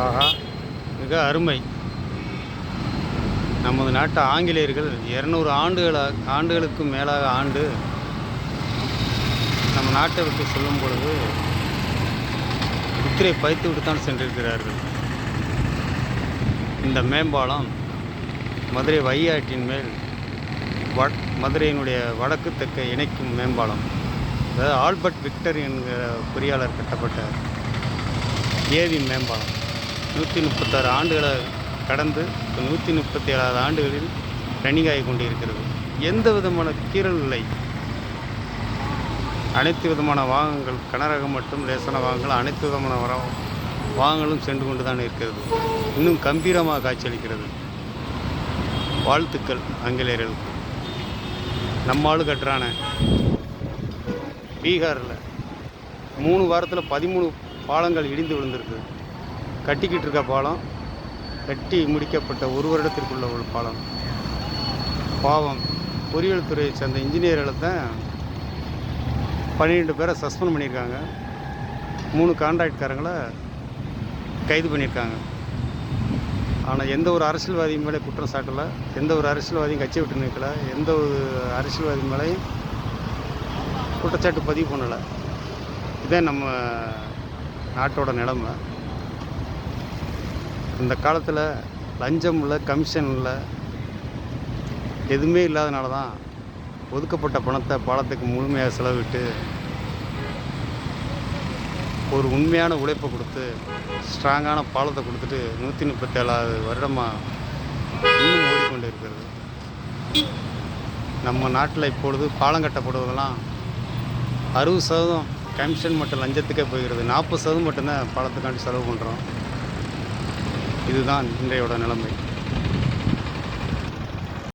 ஆஹா மிக அருமை. நமது நாட்டு ஆங்கிலேயர்கள் இரநூறு ஆண்டுகளாக ஆண்டுகளுக்கும் மேலாக ஆண்டு நம்ம நாட்டை விட்டு செல்லும் பொழுது முத்திரை பைத்து விட்டுத்தான் சென்றிருக்கிறார்கள். இந்த மேம்பாலம் மதுரை வையாற்றின் மேல் வ மதுரையினுடைய வடக்கு தெற்கை இணைக்கும் மேம்பாலம். அதாவது ஆல்பர்ட் விக்டர் என்கிற பொறியாளர் கட்டப்பட்ட ஏவி மேம்பாலம். நூற்றி முப்பத்தாறு ஆண்டுகளை கடந்து இப்போ நூற்றி முப்பத்தி ஏழாவது ஆண்டுகளில் ரன்னிங் ஆகி கொண்டிருக்கிறது. எந்த விதமான கீறல் இல்லை. அனைத்து விதமான வாகனங்கள் கனரகம் மற்றும் லேசான வாகனங்கள் அனைத்து விதமான வர வாகனங்களும் சென்று கொண்டு தான் இருக்கிறது. இன்னும் கம்பீரமாக காட்சியளிக்கிறது. வாழ்த்துக்கள் ஆங்கிலேயர்களுக்கு. நம்மாலும் கற்றான கட்டுறான. பீகாரில் மூணு வாரத்தில் பதிமூணு பாலங்கள் இடிந்து விழுந்திருக்கு கட்டிக்கிட்டு இருக்க பாலம் கட்டி முடிக்கப்பட்ட ஒரு வருடத்திற்குள்ள ஒரு பாலம். பாவம். பொறியியல் துறையை சேர்ந்த இன்ஜினியர்களை தான் பன்னிரெண்டு பேரை சஸ்பெண்ட் பண்ணியிருக்காங்க. மூணு கான்ட்ராக்ட்காரங்களை கைது பண்ணியிருக்காங்க. ஆனால் எந்த ஒரு அரசியல்வாதி மேலே குற்றம் சாட்டலை எந்த ஒரு அரசியல்வாதியும் கட்சி விட்டு நிற்கல எந்த ஒரு அரசியல்வாதி மேலேயும் குற்றச்சாட்டு பதிவு பண்ணலை. இதான் நம்ம நாட்டோட நிலைமை. இந்த காலத்தில் லஞ்சம் இல்லை கமிஷன் இல்லை எதுவுமே இல்லாதனால தான் ஒதுக்கப்பட்ட பணத்தை பாலத்துக்கு முழுமையாக செலவிட்டு ஒரு உண்மையான உழைப்பை கொடுத்து ஸ்ட்ராங்கான பாலத்தை கொடுத்துட்டு நூற்றி முப்பத்தேழாவது வருடமாக இன்னும் ஓடிக்கொண்டு இருக்கிறது. நம்ம நாட்டில் இப்பொழுது பாலம் கட்டப்படுவதெல்லாம் அறுபது சதவீதம் கமிஷன் மற்றும் லஞ்சத்துக்கே போகிறது நாற்பது சதவீதம் மட்டும்தான் பாலத்துக்காண்டி செலவு பண்ணுறோம் இதுதான் இன்றையோட நிலைமை.